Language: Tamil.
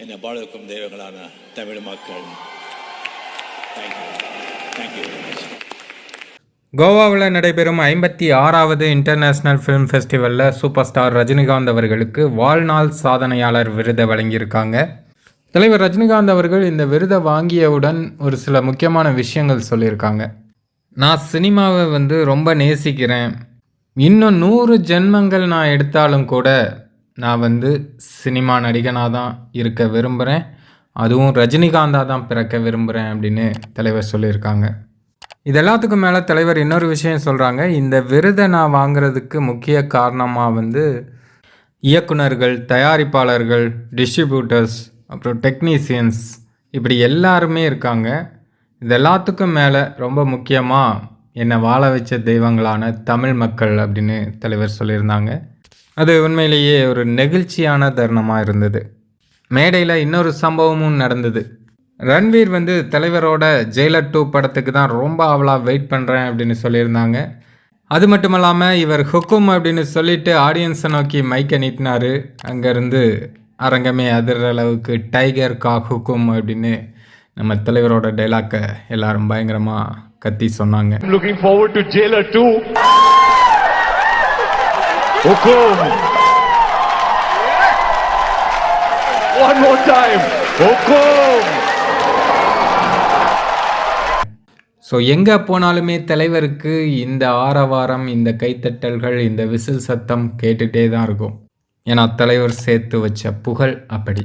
என்னை பாடுக்கும் தெய்வங்களான தமிழ் மக்கள். தேங்க்யூ தேங்க்யூ வெரி மச் கோவாவில் நடைபெறும் ஐம்பத்தி ஆறாவது இன்டர்நேஷ்னல் ஃபிலிம் ஃபெஸ்டிவலில் சூப்பர் ஸ்டார் ரஜினிகாந்த் அவர்களுக்கு வாழ்நாள் சாதனையாளர் விருதை வழங்கியிருக்காங்க. தலைவர் ரஜினிகாந்த் அவர்கள் இந்த விருதை வாங்கியவுடன் ஒரு சில முக்கியமான விஷயங்கள் சொல்லியிருக்காங்க. நான் சினிமாவை வந்து ரொம்ப நேசிக்கிறேன். இன்னும் நூறு ஜென்மங்கள் நான் எடுத்தாலும் கூட நான் வந்து சினிமா நடிகனாக தான் இருக்க விரும்புகிறேன் அதுவும் ரஜினிகாந்தாக தான் பிறக்க விரும்புகிறேன் அப்படின்னு தலைவர் சொல்லியிருக்காங்க. இது எல்லாத்துக்கும் மேலே தலைவர் இன்னொரு விஷயம் சொல்கிறாங்க இந்த விருதை நான் வாங்குறதுக்கு முக்கிய காரணமாக வந்து இயக்குனர்கள் தயாரிப்பாளர்கள் டிஸ்ட்ரிபியூட்டர்ஸ் அப்புறம் டெக்னீசியன்ஸ் இப்படி எல்லாருமே இருக்காங்க. இது எல்லாத்துக்கும் மேலே ரொம்ப முக்கியமாக என்னை வாழ வச்ச தெய்வங்களான தமிழ் மக்கள் அப்படின்னு தலைவர் சொல்லியிருந்தாங்க. அது உண்மையிலேயே ஒரு நெகிழ்ச்சியான தருணமாக இருந்தது. மேடையில் இன்னொரு சம்பவமும் நடந்தது. ரன்வீர் வந்து தலைவரோட ஜெயிலர் டூ படத்துக்கு தான் ரொம்ப அவளாக வெயிட் பண்ணுறேன் அப்படின்னு சொல்லியிருந்தாங்க. அது மட்டும் இல்லாமல் இவர் ஹுக்கும் அப்படின்னு சொல்லிட்டு ஆடியன்ஸை நோக்கி மைக்கை நீட்டினாரு அங்கேருந்து அரங்கமே அதிர்ற அளவுக்கு டைகர் கா ஹுக்கும் அப்படின்னு நம்ம தலைவரோட டைலாக்கை எல்லாரும் பயங்கரமாக கத்தி சொன்னாங்க. Hukum. One more time. Hukum. So எங்கே போனாலுமே தலைவருக்கு இந்த ஆரவாரம் இந்த கைத்தட்டல்கள் இந்த விசில் சத்தம் கேட்டுகிட்டே தான் இருக்கும் ஏன்னா தலைவர் சேர்த்து வச்ச புகழ் அப்படி